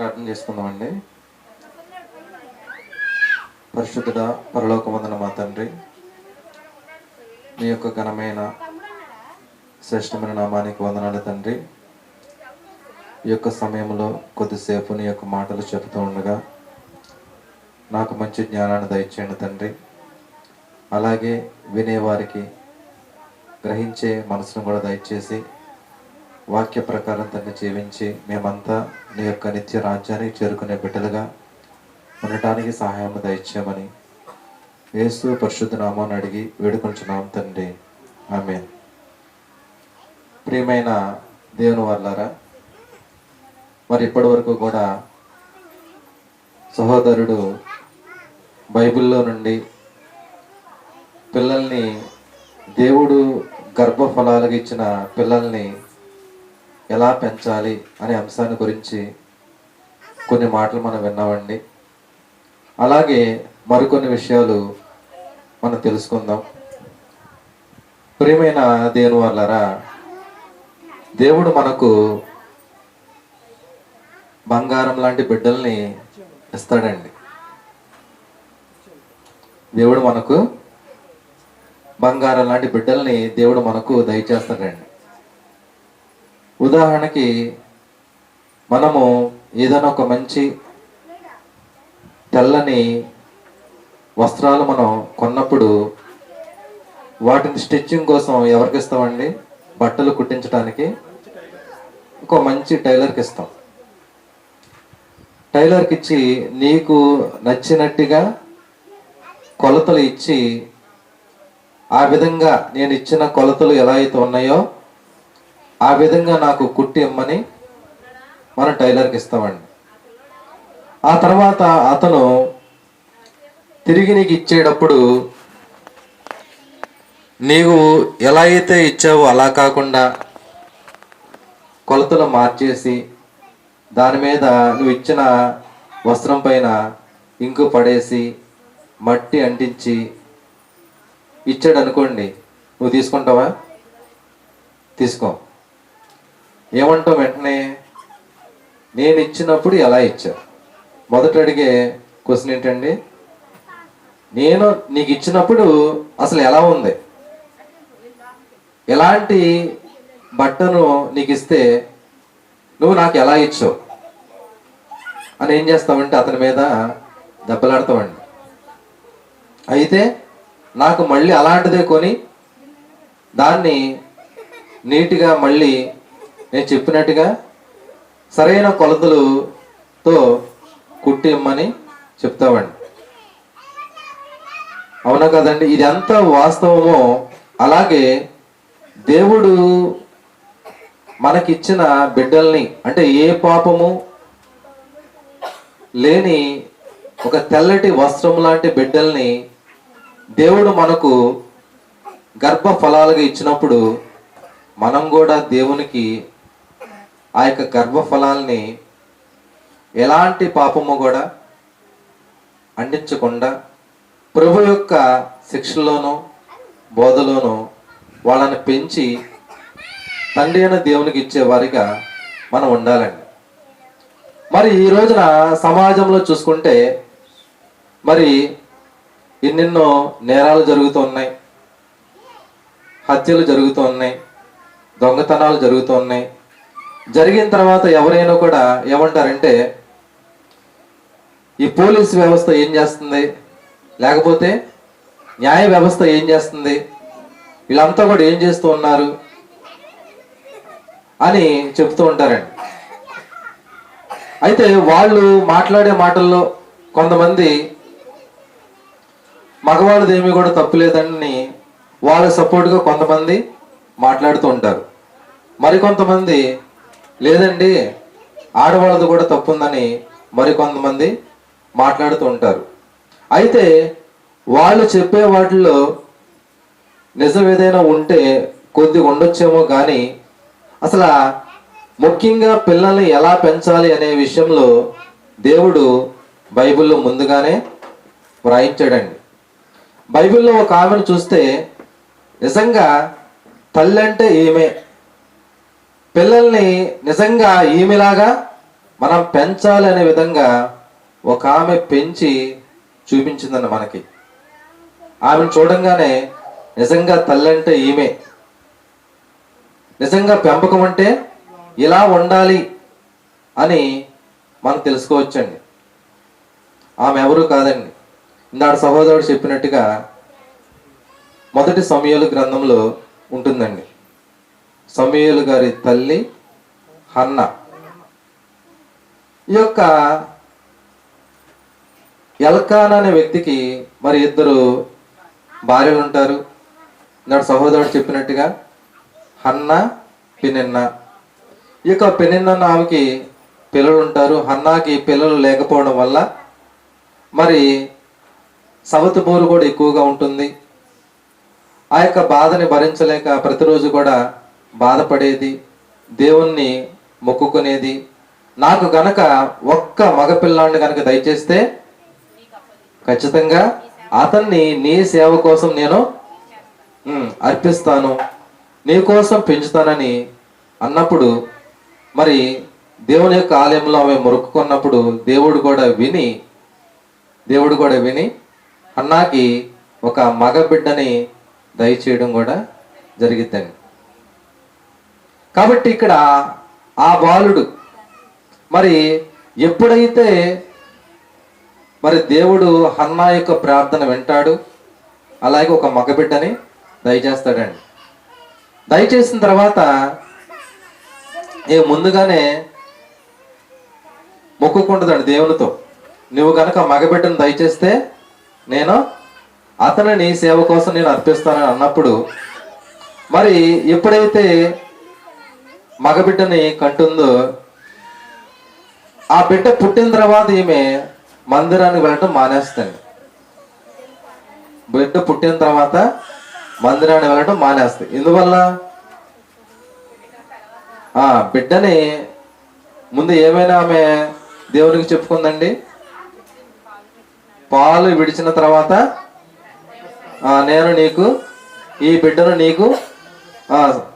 ప్రార్థన చేసుకుందామండి. పరిశుద్ధుడ పరలోకమందన మా తండ్రి మీ యొక్క ఘనమైన శ్రేష్టమైన నామానికి వందనాలు తండ్రి. ఈ యొక్క సమయంలో కొద్దిసేపు నీ యొక్క మాటలు చెబుతూ ఉండగా నాకు మంచి జ్ఞానాన్ని దయచేయండి తండ్రి. అలాగే వినేవారికి గ్రహించే మనసును కూడా దయచేసి వాక్య ప్రకారం జీవించి మేమంతా నీ యొక్క నిత్య రాజ్యానికి చేరుకునే బిడ్డలుగా ఉండటానికి సహాయం దయచేయమని యేసు పరిశుద్ధ నామాన్ని అడిగి వేడుకొంచున్నాం తండ్రి. ఆమె ప్రియమైన దేవుని వాళ్ళారా మరి ఇప్పటి వరకు కూడా సహోదరుడు బైబిల్లో నుండి పిల్లల్ని దేవుడు గర్భఫలాలుగా ఇచ్చిన పిల్లల్ని ఎలా పెంచాలి అనే అంశాన్ని గురించి కొన్ని మాటలు మనం విన్నామండి. అలాగే మరికొన్ని విషయాలు మనం తెలుసుకుందాం. ప్రియమైన దేవుని వల్లరా దేవుడు మనకు బంగారం లాంటి బిడ్డల్ని ఇస్తాడండి. దేవుడు మనకు బంగారం లాంటి బిడ్డల్ని దేవుడు మనకు దయచేస్తాడండి. ఉదాహరణకి మనము ఏదైనా ఒక మంచి తెల్లని వస్త్రాలు మనం కొన్నప్పుడు వాటిని స్టిచ్చింగ్ కోసం ఎవరికి ఇస్తామండి? బట్టలు కుట్టించడానికి ఒక మంచి టైలర్కి ఇస్తాం. టైలర్కి ఇచ్చి నీకు నచ్చినట్టుగా కొలతలు ఇచ్చి ఆ విధంగా నేను ఇచ్చిన కొలతలు ఎలా అయితే ఉన్నాయో ఆ విధంగా నాకు కుట్టి ఇమ్మని మనం టైలర్కి ఇస్తామండి. ఆ తర్వాత అతను తిరిగి నీకు ఇచ్చేటప్పుడు నీవు ఎలా అయితే ఇచ్చావో అలా కాకుండా కొలతలు మార్చేసి దాని మీద నువ్వు ఇచ్చిన వస్త్రం పైన ఇంకు పడేసి మట్టి అంటించి ఇచ్చాడు అనుకోండి నువ్వు తీసుకుంటావా? తీసుకో. ఏమంటావు వెంటనే నేను ఇచ్చినప్పుడు ఎలా ఇచ్చావు మొదట అడిగే క్వశ్చన్ ఏంటండి నేను నీకు ఇచ్చినప్పుడు అసలు ఎలా ఉంది? ఎలాంటి బట్టను నీకు ఇస్తే నువ్వు నాకు ఎలా ఇచ్చావు? అని ఏం చేస్తావంటే అతని మీద దెబ్బలాడతావండి అయితే నాకు మళ్ళీ అలాంటిదే కొని దాన్ని నీట్గా మళ్ళీ నేను చెప్పినట్టుగా సరైన కొలతలుతో కుట్టి ఇమ్మని చెప్తామండి. అవునా కదండి? ఇది ఎంత వాస్తవమో అలాగే దేవుడు మనకిచ్చిన బిడ్డల్ని అంటే ఏ పాపము లేని ఒక తెల్లటి వస్త్రం లాంటి బిడ్డల్ని దేవుడు మనకు గర్భ ఫలాలుగా ఇచ్చినప్పుడు మనం కూడా దేవునికి ఆ యొక్క గర్భ ఫలాల్ని ఎలాంటి పాపము కూడా అందించకుండా ప్రభు యొక్క శిక్షలోనూ బోధలోనూ వాళ్ళని పెంచి తండ్రి అయిన దేవునికి ఇచ్చేవారిగా మనం ఉండాలండి. మరి ఈ రోజున సమాజంలో చూసుకుంటే మరి ఎన్నెన్నో నేరాలు జరుగుతూ ఉన్నాయి. హత్యలు జరుగుతూ ఉన్నాయి. దొంగతనాలు జరుగుతూ ఉన్నాయి. జరిగిన తర్వాత ఎవరైనా కూడా ఏమంటారంటే ఈ పోలీస్ వ్యవస్థ ఏం చేస్తుంది? లేకపోతే న్యాయ వ్యవస్థ ఏం చేస్తుంది? వీళ్ళంతా కూడా ఏం చేస్తూ ఉన్నారు? అని చెప్తూ ఉంటారండి. అయితే వాళ్ళు మాట్లాడే మాటల్లో కొంతమంది మగవాళ్ళది ఏమీ కూడా తప్పులేదని వాళ్ళ సపోర్ట్గా కొంతమంది మాట్లాడుతూ ఉంటారు. మరికొంతమంది లేదండి ఆడవాళ్ళది కూడా తప్పు ఉందని మరికొంతమంది మాట్లాడుతూ ఉంటారు. అయితే వాళ్ళు చెప్పే వాటిల్లో నిజం ఏదైనా ఉంటే కొద్దిగా ఉండొచ్చేమో కానీ అసలు ముఖ్యంగా పిల్లల్ని ఎలా పెంచాలి అనే విషయంలో దేవుడు బైబిల్లో ముందుగానే వ్రాయించాడండి. బైబిల్లో ఒక ఆమెను చూస్తే నిజంగా తల్లంటే ఏమే ఈమె పిల్లల్ని నిజంగా ఈమెలాగా మనం పెంచాలి అనే విధంగా ఒక ఆమె పెంచి చూపించిందండి మనకి. ఆమెను చూడంగానే నిజంగా తల్లంటే ఈమె. నిజంగా పెంపకం అంటే ఇలా ఉండాలి అని మనం తెలుసుకోవచ్చండి. ఆమె ఎవరు కాదండి. ఇందాడు సహోదరుడు చెప్పినట్టుగా మొదటి సమయాలు గ్రంథంలో ఉంటుందండి. సమయాలు గారి తల్లి హన్న. ఈ యొక్క ఎల్కాన్ అనే వ్యక్తికి మరి ఇద్దరు భార్యలు ఉంటారు. నాడు సహోదరుడు చెప్పినట్టుగా హన్న పినిన్న. ఈ యొక్క పెనిన్న ఆమెకి పిల్లలు ఉంటారు. హన్నాకి పిల్లలు లేకపోవడం వల్ల మరి సవతి బోరు కూడా ఎక్కువగా ఉంటుంది. ఆ యొక్క బాధని భరించలేక ప్రతిరోజు కూడా బాధపడేది దేవుణ్ణి మొక్కుకునేది. నాకు గనక ఒక్క మగపిల్లాడిని గనక దయచేస్తే ఖచ్చితంగా అతన్ని నీ సేవ కోసం నేను అర్పిస్తాను. నీ కోసం పెంచుతానని అన్నప్పుడు మరి దేవుని యొక్క ఆలయంలో ఆమె మొరుక్కున్నప్పుడు దేవుడు కూడా విని దేవుడు కూడా విని అన్నాకి ఒక మగ బిడ్డని దయచేయడం కూడా జరిగిద్దండి కాబట్టి ఇక్కడ ఆ బాలుడు మరి ఎప్పుడైతే మరి దేవుడు హన్నా యొక్క ప్రార్థన వింటాడు అలాగే ఒక మగబిడ్డని దయచేస్తాడండి. దయచేసిన తర్వాత ఏ ముందుగానే మొక్కుకుంటుందండి దేవునితో. నువ్వు కనుక మగబిడ్డను దయచేస్తే నేను అతనిని సేవ కోసం నేను అర్పిస్తానని అన్నప్పుడు మరి ఎప్పుడైతే మగబిడ్డని కంటుందో ఆ బిడ్డ పుట్టిన తర్వాత ఈమె మందిరానికి వెళ్ళటం మానేస్తుంది. బిడ్డ పుట్టిన తర్వాత మందిరానికి వెళ్ళటం మానేస్తుంది. ఎందువల్ల? ఆ బిడ్డని ముందు ఏమైనా ఆమె దేవునికి చెప్పుకుందండి? పాలు విడిచిన తర్వాత నేను నీకు ఈ బిడ్డను నీకు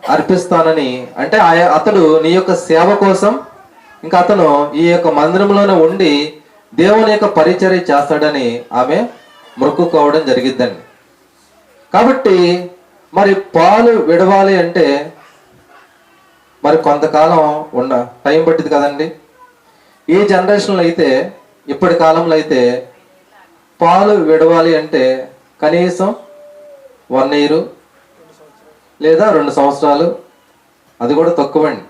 అర్పిస్తానని. అంటే ఆయ- అతడు నీ యొక్క సేవ కోసం ఇంకా అతను ఈ యొక్క మందిరంలోనే ఉండి దేవుని యొక్క పరిచర్య చేస్తాడని ఆమె మొక్కుకోవడం జరిగిద్దండి. కాబట్టి మరి పాలు విడవాలి అంటే మరి కొంతకాలం ఉండ టైం పట్టింది కదండి. ఈ జనరేషన్లో అయితే ఇప్పటి కాలంలో అయితే పాలు విడవాలి అంటే కనీసం వన్ ఇయర్ లేదా రెండు సంవత్సరాలు అది కూడా తక్కువండి.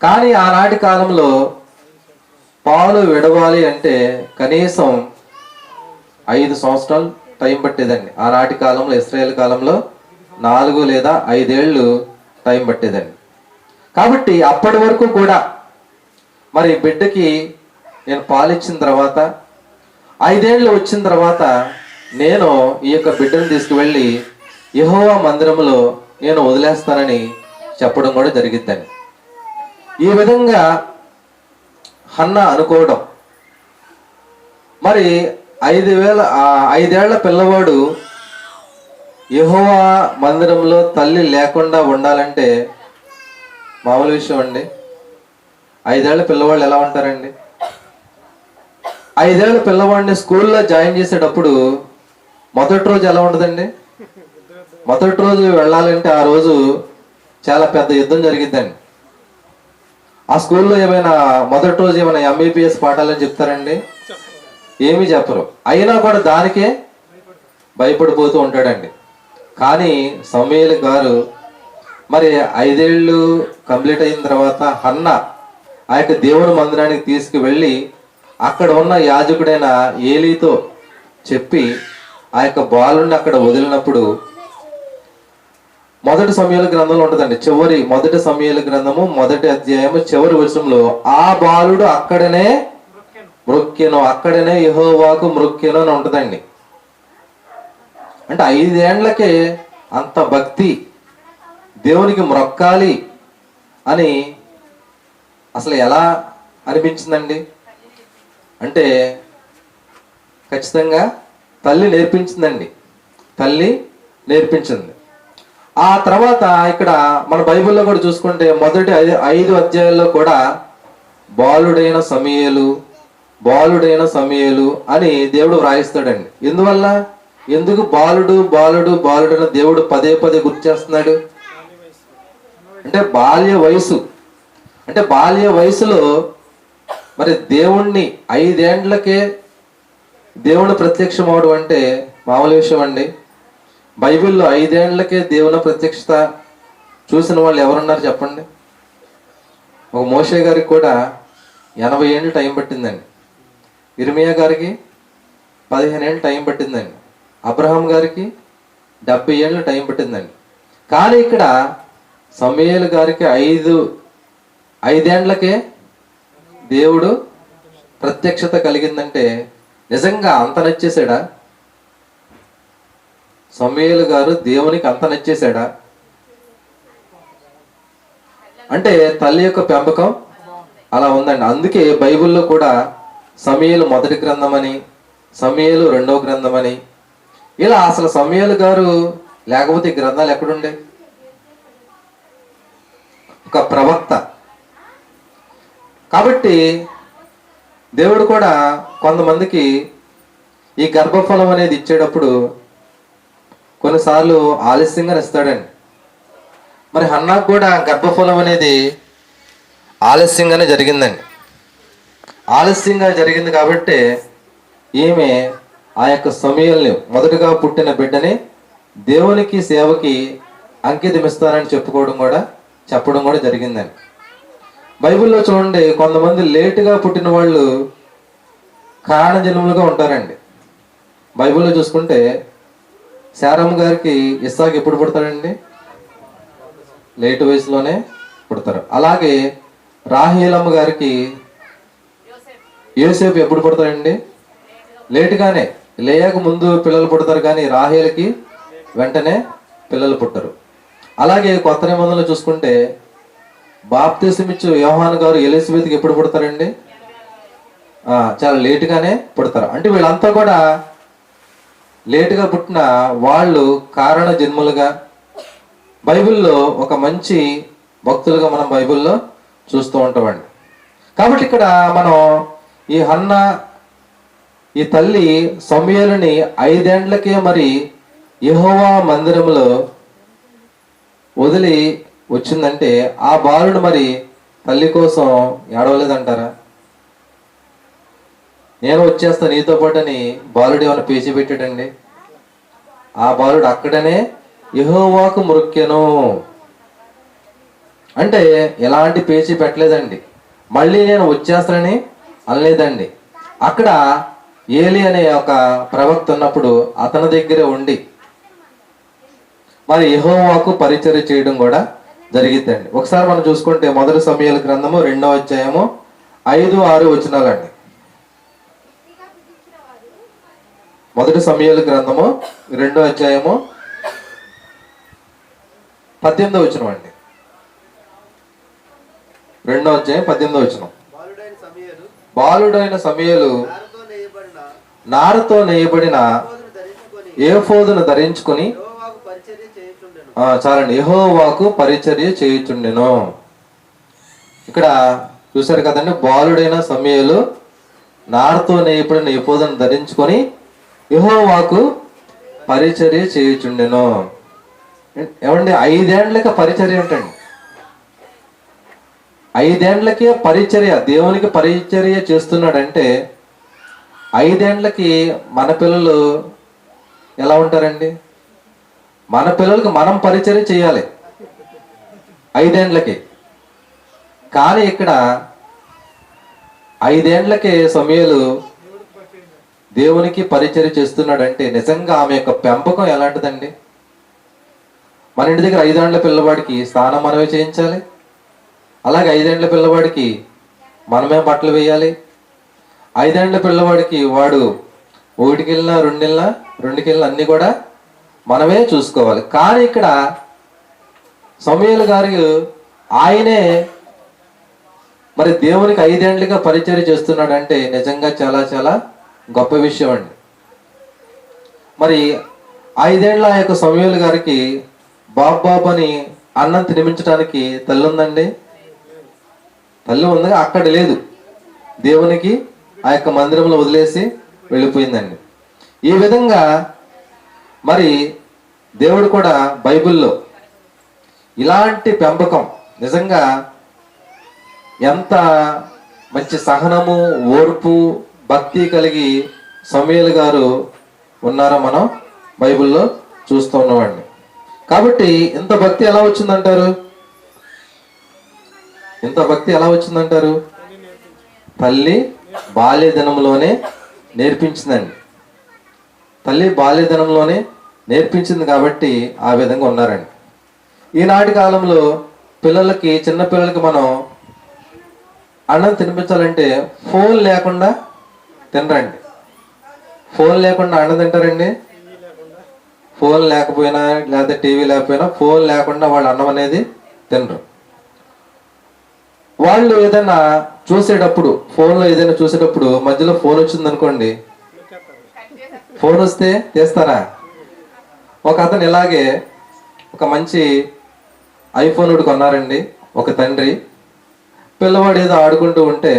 కానీ ఆనాటి కాలంలో పాలు విడవాలి అంటే కనీసం ఐదు సంవత్సరాలు టైం పట్టేదండి. ఆనాటి కాలంలో ఇస్రాయేల్ కాలంలో నాలుగు లేదా ఐదేళ్ళు టైం పట్టేదండి. కాబట్టి అప్పటి వరకు కూడా మరి బిడ్డకి నేను పాలిచ్చిన తర్వాత ఐదేళ్ళు వచ్చిన తర్వాత నేను ఈ యొక్క బిడ్డను తీసుకువెళ్ళి యహోవా మందిరంలో నేను వదిలేస్తానని చెప్పడం కూడా జరిగిద్దని. ఈ విధంగా హన్న అనుకోవడం. మరి ఐదు వేల ఐదేళ్ళ పిల్లవాడు యహోవా మందిరంలో తల్లి లేకుండా ఉండాలంటే మామూలు విషయం అండి. ఐదేళ్ళ పిల్లవాళ్ళు ఎలా ఉంటారండి? ఐదేళ్ళ పిల్లవాడిని స్కూల్లో జాయిన్ చేసేటప్పుడు మొదటి రోజు ఎలా ఉంటుందండి మొదటి రోజు వెళ్ళాలంటే ఆ రోజు చాలా పెద్ద యుద్ధం జరిగిద్దండి. ఆ స్కూల్లో ఏమైనా మొదటి రోజు ఏమైనా ఎంబీబీఎస్ పాఠాలని చెప్తారండి? ఏమీ చెప్పరు. అయినా కూడా దానికే భయపడిపోతూ ఉంటాడండి. కానీ సమీల్ గారు మరి ఐదేళ్ళు కంప్లీట్ అయిన తర్వాత హన్న ఆ యొక్క దేవుని మందిరానికి తీసుకువెళ్ళి అక్కడ ఉన్న యాజకుడైన ఏలీతో చెప్పి ఆ యొక్క బాలుని అక్కడ వదిలినప్పుడు మొదటి సమయాల గ్రంథంలో ఉంటుందండి. చివరి మొదటి సమయాల గ్రంథము మొదటి అధ్యాయము చివరి వచనంలో ఆ బాలుడు అక్కడనే మృక్కెను అక్కడనే యహోవాకు మృక్కెను అని ఉంటుందండి. అంటే ఐదేండ్లకే అంత భక్తి దేవునికి మొక్కాలి అని అసలు ఎలా అనిపించిందండి? అంటే ఖచ్చితంగా తల్లి నేర్పించిందండి. తల్లి నేర్పించింది. ఆ తర్వాత ఇక్కడ మన బైబిల్లో కూడా చూసుకుంటే మొదటి ఐదు ఐదు అధ్యాయాల్లో కూడా బాలుడైన సమయలు బాలుడైన సమయలు అని దేవుడు వ్రాయిస్తాడండి. ఎందువల్ల? ఎందుకు బాలుడు బాలుడు బాలుడు అని దేవుడు పదే పదే గుర్తు చేస్తున్నాడు? అంటే బాల్య వయసు. అంటే బాల్య వయసులో మరి దేవుణ్ణి ఐదేండ్లకే దేవుడు ప్రత్యక్షం అవడం అంటే మామూలు విషయం అండి. బైబిల్లో ఐదేండ్లకే దేవుని ప్రత్యక్షత చూసిన వాళ్ళు ఎవరున్నారు చెప్పండి? ఒక మోషే గారికి కూడా ఎనభై ఏళ్ళు టైం పట్టిందండి. ఇర్మియా గారికి పదిహేను ఏళ్ళు టైం పట్టిందండి. అబ్రహాం గారికి డెబ్బై ఏళ్ళు టైం పట్టిందండి. కానీ ఇక్కడ సమయలు గారికి ఐదు ఐదేండ్లకే దేవుడు ప్రత్యక్షత కలిగిందంటే నిజంగా అంత నచ్చేసాడా సమయలు గారు దేవునికి అంత నచ్చేశాడా? అంటే తల్లి యొక్క పెంపకం అలా ఉందండి. అందుకే బైబిల్లో కూడా సమయలు మొదటి గ్రంథం అని సమయలు రెండవ గ్రంథమని. ఇలా అసలు సమయలు గారు లేకపోతే గ్రంథాలు ఎక్కడుండే? ఒక ప్రవక్త. కాబట్టి దేవుడు కూడా కొంతమందికి ఈ గర్భఫలం అనేది ఇచ్చేటప్పుడు కొన్నిసార్లు ఆలస్యంగా ఇస్తాడండి మరి హన్నాకు కూడా గర్భఫలం అనేది ఆలస్యంగానే జరిగిందండి. ఆలస్యంగా జరిగింది కాబట్టి ఈమె ఆ యొక్క సమయంలో మొదటగా పుట్టిన బిడ్డని దేవునికి సేవకి అంకితం ఇస్తానని చెప్పుకోవడం కూడా చెప్పడం కూడా జరిగిందండి. బైబిల్లో చూడండి కొంతమంది లేటుగా పుట్టిన వాళ్ళు కారణ జన్ములుగా ఉంటారండి. బైబిల్లో చూసుకుంటే శారమ్మ గారికి ఇస్సాక్ ఎప్పుడు పుడతాడండి? లేట్ వయసులోనే పుడతారు. అలాగే రాహీలమ్మ గారికి యోసేపు ఎప్పుడు పుడతాడండి? లేటుగానే. లేయక ముందు పిల్లలు పుడతారు కానీ రాహేలకి వెంటనే పిల్లలు పుట్టరు. అలాగే కొత్త నిబంధనలు చూసుకుంటే బాప్తిసమిచ్చు యోహాన్ గారు ఎలిజబెత్కి ఎప్పుడు పుడతారండి? చాలా లేటుగానే పుడతారు. అంటే వీళ్ళంతా కూడా లేటుగా పుట్టిన వాళ్ళు కారణ జన్ములుగా. బైబిల్లో ఒక మంచి భక్తులుగా మనం బైబిల్లో చూస్తూ ఉంటామండి. కాబట్టి ఇక్కడ మనం ఈ హన్న ఈ తల్లి సమయలని ఐదేండ్లకే మరి యహోవా మందిరంలో వదిలి వచ్చిందంటే ఆ బాలుడు మరి తల్లి కోసం ఏడవలేదంటారా? నేను వచ్చేస్తా నీతో పాటు అని బాలుడు ఏమైనా పేచి పెట్టాడండి? ఆ బాలుడు అక్కడనే యహోవాకు మృక్కెను అంటే ఎలాంటి పేచి పెట్టలేదండి. మళ్ళీ నేను వచ్చేస్తానని అనలేదండి. అక్కడ ఏలి అనే ఒక ప్రవక్త ఉన్నప్పుడు అతని దగ్గరే ఉండి మరి యహోవాకు పరిచర్య చేయడం కూడా జరిగిద్దండి. ఒకసారి మనం చూసుకుంటే మొదటి సమయాల గ్రంథము రెండవ అధ్యాయము ఐదు ఆరు వచ్చినాలండి మొదటి సమయాల గ్రంథము రెండో అధ్యాయము పద్దెనిమిదో వచనం అండి. రెండో అధ్యాయం పద్దెనిమిదో వచనం. బాలుడైన సమయలు బాలుడైన సమయలు నారతో నేయబడిన నేయబడిన పోదును ధరించుకొని చాలండి. యెహోవాకు పరిచర్య చేయుచుండెను. ఇక్కడ చూశారు కదండి బాలుడైన సమయలు నారతో నేయబడిన ఎపోదను ధరించుకొని యహోవాకు పరిచర్య చేయుచుండెను. ఏమండి ఐదేండ్లకి పరిచర్య ఏంటండి? ఐదేండ్లకే పరిచర్య దేవునికి పరిచర్య చేస్తున్నాడంటే ఐదేండ్లకి మన పిల్లలు ఎలా ఉంటారండి? మన పిల్లలకు మనం పరిచర్య చేయాలి ఐదేండ్లకి. కానీ ఇక్కడ ఐదేండ్లకే సమయాలు దేవునికి పరిచర్య చేస్తున్నాడంటే నిజంగా ఆమె యొక్క పెంపకం ఎలాంటిదండి? మన ఇంటి దగ్గర ఐదేండ్ల పిల్లవాడికి స్నానం మనమే చేయించాలి. అలాగే ఐదేండ్ల పిల్లవాడికి మనమే బట్టలు వేయాలి. ఐదేండ్ల పిల్లవాడికి వాడు ఒకటికెళ్ళినా వెళ్ళినా రెండుకెళ్ళిన అన్నీ అన్ని కూడా మనమే చూసుకోవాలి. కానీ ఇక్కడ సమయలు గారు ఆయనే మరి దేవునికి ఐదేండ్లుగా పరిచయం చేస్తున్నాడంటే నిజంగా చాలా చాలా గొప్ప విషయం అండి. మరి ఐదేళ్ళ ఆ యొక్క సమయలు గారికి బాబు బాబు అని అన్నం తినిపించడానికి తల్లి ఉందండి? తల్లి ఉందిగా అక్కడ లేదు. దేవునికి ఆ యొక్క మందిరంలో వదిలేసి వెళ్ళిపోయిందండి. ఈ విధంగా మరి దేవుడు కూడా బైబిల్లో ఇలాంటి పెంపకం నిజంగా ఎంత మంచి సహనము ఓర్పు భక్తి కలిగి సమయలు గారు ఉన్నారో మనం? బైబిల్లో చూస్తూ ఉన్నవాడిని. కాబట్టి ఇంత భక్తి ఎలా వచ్చిందంటారు? ఇంత భక్తి ఎలా వచ్చిందంటారు? తల్లి బాల్య దినంలోనే నేర్పించిందండి. తల్లి బాల్య దినంలోనే నేర్పించింది కాబట్టి ఆ విధంగా ఉన్నారండి. ఈనాటి కాలంలో పిల్లలకి చిన్న పిల్లలకి మనం అన్నం తినిపించాలంటే ఫోన్ లేకుండా తినరండి. ఫోన్ లేకుండా అన్నం తింటారండి? ఫోన్ లేకపోయినా లేకపోతే టీవీ లేకపోయినా ఫోన్ లేకుండా వాళ్ళు అన్నం అనేది తినరు. వాళ్ళు ఏదైనా చూసేటప్పుడు ఫోన్లో ఏదైనా చూసేటప్పుడు మధ్యలో ఫోన్ వచ్చింది అనుకోండి ఫోన్ వస్తే తీస్తారా? ఒక అతను ఇలాగే ఒక మంచి ఐఫోన్ ఒకటి కొన్నారండి ఒక తండ్రి. పిల్లవాడు ఏదో ఆడుకుంటూ ఉంటే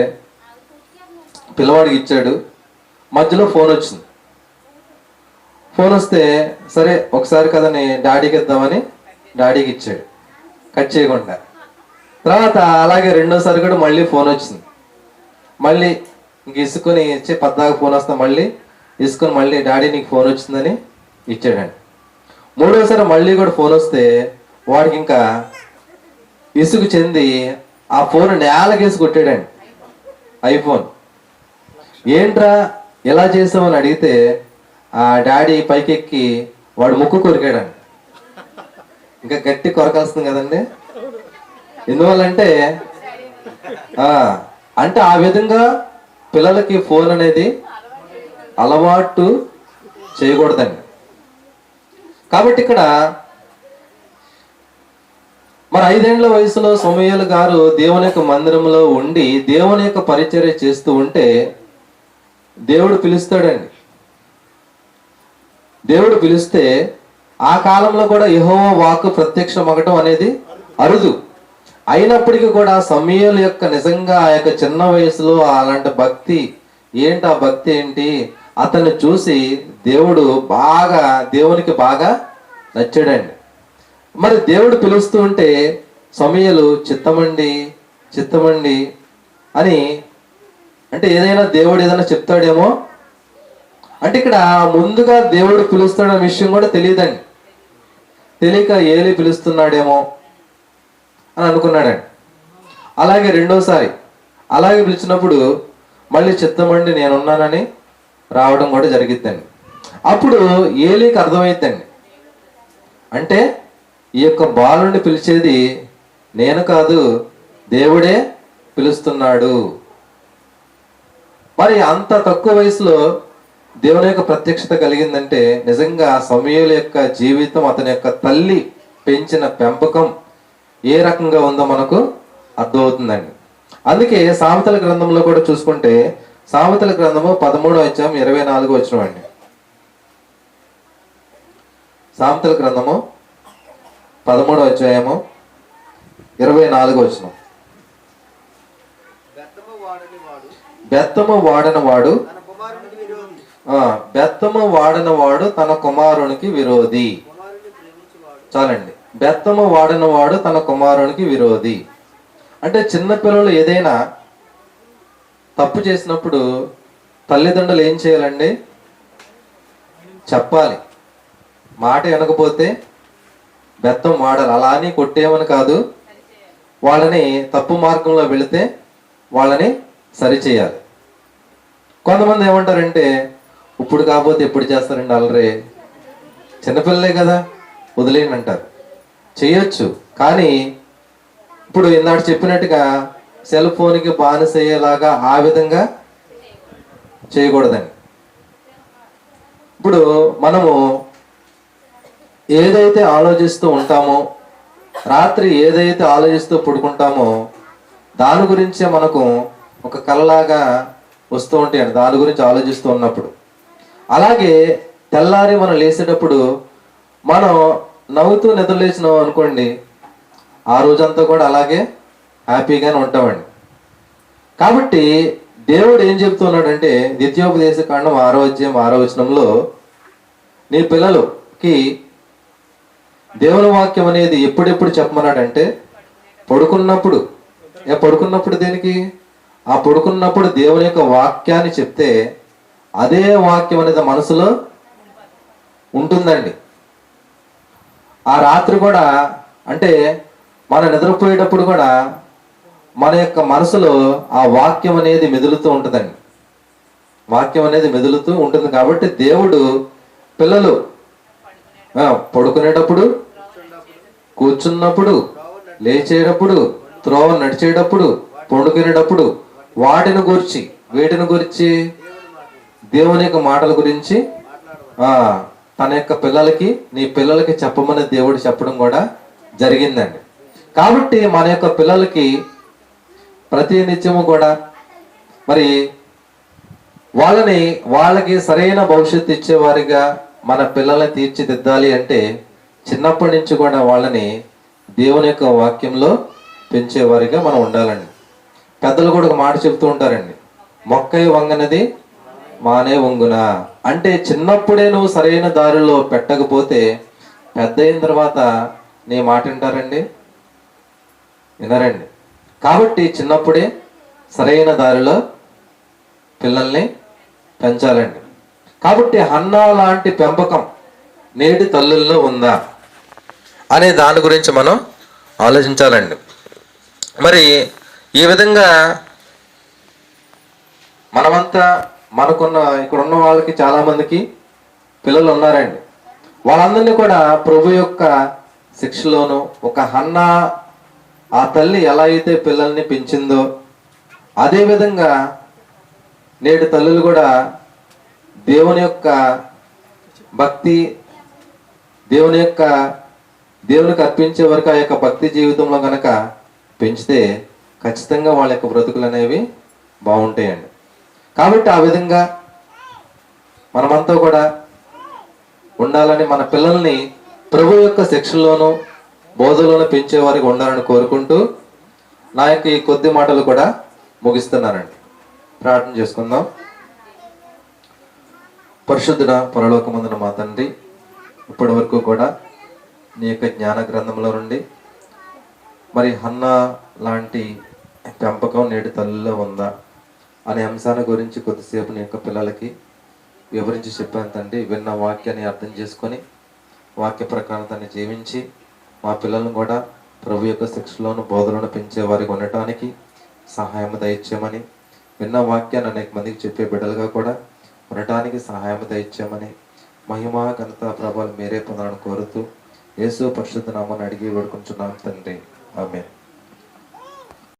పిల్లవాడికి ఇచ్చాడు. మధ్యలో ఫోన్ వచ్చింది. ఫోన్ వస్తే సరే ఒకసారి కదని డాడీకి ఇద్దామని డాడీకి ఇచ్చాడు. కట్ చేయకుండా. తర్వాత అలాగే రెండోసారి కూడా మళ్ళీ ఫోన్ వచ్చింది. మళ్ళీ ఇంక ఇసుకొని ఇచ్చి పద్దాక ఫోన్ వస్తా మళ్ళీ ఇసుకొని మళ్ళీ డాడీ నీకు ఫోన్ వచ్చిందని ఇచ్చాడండి మూడోసారి మళ్ళీ కూడా ఫోన్ వస్తే వాడికి ఇంకా ఇసుకు చెంది ఆ ఫోన్ నేలకేసి కొట్టాడండి ఐఫోన్. ఏంట్రా ఎలా చేసామని అడిగితే ఆ డాడీ పైకెక్కి వాడు ముక్కు కొరికాడండి ఇంకా గట్టి కొరకాల్సింది కదండి? ఎందువల్లంటే అంటే ఆ విధంగా పిల్లలకి ఫోన్ అనేది అలవాటు చేయకూడదండి. కాబట్టి ఇక్కడ మరి ఐదేళ్ళ వయసులో సమయాలు గారు దేవుని యొక్క మందిరంలో ఉండి దేవుని యొక్క పరిచర్య చేస్తూ ఉంటే దేవుడు పిలుస్తాడండి. దేవుడు పిలిస్తే ఆ కాలంలో కూడా ఎహోమో వాక్ ప్రత్యక్ష మగటం అనేది అరుదు. అయినప్పటికీ కూడా సమయలు యొక్క నిజంగా ఆ యొక్క చిన్న వయసులో అలాంటి భక్తి ఏంటి? ఆ భక్తి ఏంటి? అతన్ని చూసి దేవుడు బాగా దేవునికి బాగా నచ్చాడండి. మరి దేవుడు పిలుస్తూ ఉంటే సమయలు చిత్తమండి చిత్తమండి అని అంటే ఏదైనా దేవుడు ఏదైనా చెప్తాడేమో? అంటే ఇక్కడ ముందుగా దేవుడు పిలుస్తాడన్న విషయం కూడా తెలియదండి. తెలియక ఏలి పిలుస్తున్నాడేమో అని అనుకున్నాడండి. అలాగే రెండోసారి అలాగే పిలిచినప్పుడు మళ్ళీ చిత్తమండి నేనున్నానని రావడం కూడా జరిగిద్దండి. అప్పుడు ఏలికి అర్థమైద్దండి. అంటే ఈ యొక్క బాలుని పిలిచేది నేను కాదు దేవుడే పిలుస్తున్నాడు. మరి అంత తక్కువ వయసులో దేవుని యొక్క ప్రత్యక్షత కలిగిందంటే నిజంగా సమయుల యొక్క జీవితం అతని యొక్క తల్లి పెంచిన పెంపకం ఏ రకంగా ఉందో మనకు అర్థమవుతుందండి. అందుకే సామెతల గ్రంథంలో కూడా చూసుకుంటే సామెతల గ్రంథము పదమూడో అధ్యాయం ఇరవై నాలుగు వచ్చిన అండి. సామెతల గ్రంథము పదమూడో అధ్యాయము ఇరవై నాలుగు వచ్చినాం బెత్తము వాడని వాడు బెత్తము వాడని వాడు తన కుమారునికి విరోధి. ఆ, బెత్తము వాడని వాడు తన కుమారునికి విరోధి. చాలండి. బెత్తము వాడని వాడు తన కుమారునికి విరోధి. అంటే చిన్న పిల్లలు ఏదైనా తప్పు చేసినప్పుడు తల్లిదండ్రులు ఏం చేయాలండి? చెప్పాలి. మాట వినకపోతే బెత్తం వాడాలి. అలా అని కొట్టేయమని కాదు. వాళ్ళని తప్పు మార్గంలో వెళితే వాళ్ళని సరిచేయాలి. కొంతమంది ఏమంటారంటే ఇప్పుడు కాకపోతే ఎప్పుడు చేస్తారండి అల్లరే? చిన్నపిల్లలే కదా వదిలేయండి అంటారు. చేయొచ్చు కానీ ఇప్పుడు ఇందాక చెప్పినట్టుగా సెల్ ఫోన్కి బానిసయ్యేలాగా ఆ విధంగా చేయకూడదండి. ఇప్పుడు మనము ఏదైతే ఆలోచిస్తూ ఉంటామో రాత్రి ఏదైతే ఆలోచిస్తూ పడుకుంటామో దాని గురించే మనకు ఒక కళలాగా వస్తూ ఉంటాయండి దాని గురించి ఆలోచిస్తూ ఉన్నప్పుడు. అలాగే తెల్లారి మనం లేచేటప్పుడు మనం నవ్వుతూ నిద్రలేసినాం అనుకోండి ఆ రోజంతా కూడా అలాగే హ్యాపీగానే ఉంటామండి. కాబట్టి దేవుడు ఏం చెప్తున్నాడంటే ద్వితీయోపదేశ కాండం ఆరో అధ్యాయం ఆరో వచనంలో నీ పిల్లలకి దేవుని వాక్యం అనేది ఎప్పుడెప్పుడు చెప్పమన్నాడంటే పడుకున్నప్పుడు. ఏ పడుకున్నప్పుడు దేనికి? ఆ పడుకున్నప్పుడు దేవుని యొక్క వాక్యాన్ని చెప్తే అదే వాక్యం అనేది మనసులో ఉంటుందండి. ఆ రాత్రి కూడా అంటే మన నిద్రపోయేటప్పుడు కూడా మన యొక్క మనసులో ఆ వాక్యం అనేది మెదులుతూ ఉంటుందండి. వాక్యం అనేది మెదులుతూ ఉంటుంది కాబట్టి దేవుడు పిల్లలు పడుకునేటప్పుడు కూర్చున్నప్పుడు లేచేటప్పుడు త్రోవ నడిచేటప్పుడు పండుకునేటప్పుడు వాటిని గురించి వీటిని గురించి దేవుని యొక్క మాటల గురించి ఆ తన యొక్క పిల్లలకి నీ పిల్లలకి చెప్పమని దేవుడు చెప్పడం కూడా జరిగిందండి. కాబట్టి మన యొక్క పిల్లలకి ప్రతి నిత్యము కూడా మరి వాళ్ళని వాళ్ళకి సరైన భవిష్యత్తు ఇచ్చేవారిగా మన పిల్లల్ని తీర్చిదిద్దాలి అంటే చిన్నప్పటి నుంచి కూడా వాళ్ళని దేవుని యొక్క వాక్యంలో పెంచేవారిగా మనం ఉండాలండి. పెద్దలు కూడా ఒక మాట చెబుతూ ఉంటారండి. మొక్కై వంగనది మానే వంగునా. అంటే చిన్నప్పుడే నువ్వు సరైన దారిలో పెట్టకపోతే పెద్ద అయిన తర్వాత నీ మాట వింటారండి? వినరండి. కాబట్టి చిన్నప్పుడే సరైన దారిలో పిల్లల్ని పెంచాలండి. కాబట్టి హన్నా లాంటి పెంపకం నేటి తల్లుల్లో ఉందా అనే దాని గురించి మనం ఆలోచించాలండి. మరి ఈ విధంగా మనమంతా మనకున్న ఇక్కడ ఉన్న వాళ్ళకి చాలామందికి పిల్లలు ఉన్నారండి. వాళ్ళందరినీ కూడా ప్రభు యొక్క శిక్షలోను ఒక హన్న ఆ తల్లి ఎలా అయితే పిల్లల్ని పెంచిందో అదే విధంగా నేటి తల్లులు కూడా దేవుని యొక్క భక్తి దేవుని యొక్క దేవునికి అర్పించే వరకు ఆ యొక్క భక్తి జీవితంలో కనుక పెంచితే ఖచ్చితంగా వాళ్ళ యొక్క బ్రతుకులు అనేవి బాగుంటాయండి. కాబట్టి ఆ విధంగా మనమంతా కూడా ఉండాలని మన పిల్లల్ని ప్రభు యొక్క శిక్షల్లోనూ బోధలోనూ పెంచే వారికి ఉండాలని కోరుకుంటూ నా యొక్క ఈ కొద్ది మాటలు కూడా ముగిస్తున్నానండి. ప్రార్థన చేసుకుందాం. పరిశుద్ధుడ పరలోకమందున మా తండ్రి ఇప్పటి వరకు కూడా నీ యొక్క జ్ఞాన గ్రంథంలో నుండి మరి హన్న లాంటి పెంపకం నేటి తల్లిలో ఉందా? అనే అంశాన్ని గురించి కొద్దిసేపు నీ యొక్క పిల్లలకి వివరించి చెప్పాను తండ్రి. విన్న వాక్యాన్ని అర్థం చేసుకొని వాక్య ప్రకారం దాన్ని జీవించి మా పిల్లలను కూడా ప్రభు యొక్క శిక్షలోను బోధలను పెంచే వారికి ఉండటానికి సహాయం దయచేయమని విన్న వాక్యాన్ని అనేక మందికి చెప్పే బిడ్డలుగా కూడా ఉండటానికి సహాయం దయచేయమని మహిమా ఘనత ప్రభావాలు మీరే పొందాలని కోరుతూ యేసు పరిశుద్ధ నామాన్ని అడిగి వేడుకుంటున్నాం తండ్రి. ఆమె